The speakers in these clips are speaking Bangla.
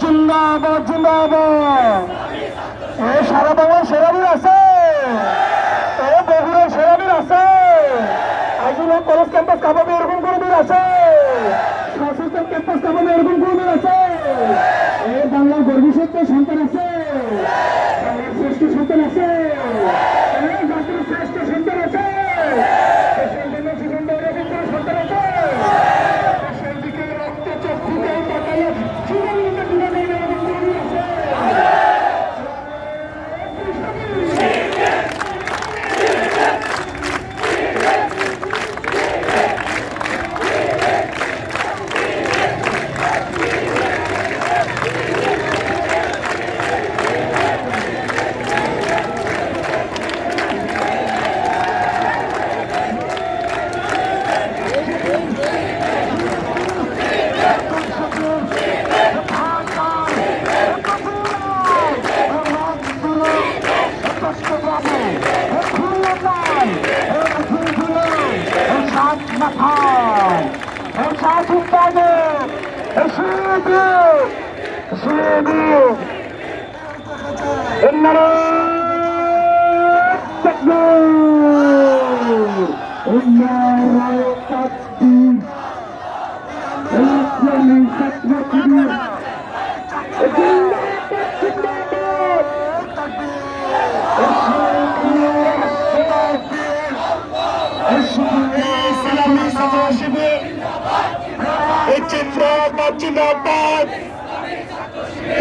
জিন্দাবাদ জিন্দাবাদ খান এই শাসক তাদের এই সিবি সিবি ইন্নারা তাকবীর ইন্নারা তাকবীর ইসলামী তাকবীর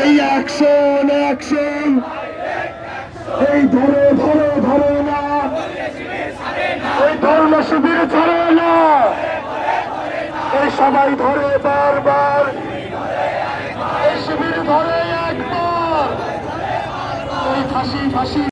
এই অ্যাকশন অ্যাকশন এই ধরো ধরো ধরো না। শিবির ধরো না এই সবাই ধরে বারবার। শিবির ধরে একবার। এই ফাঁসি ফাঁসি।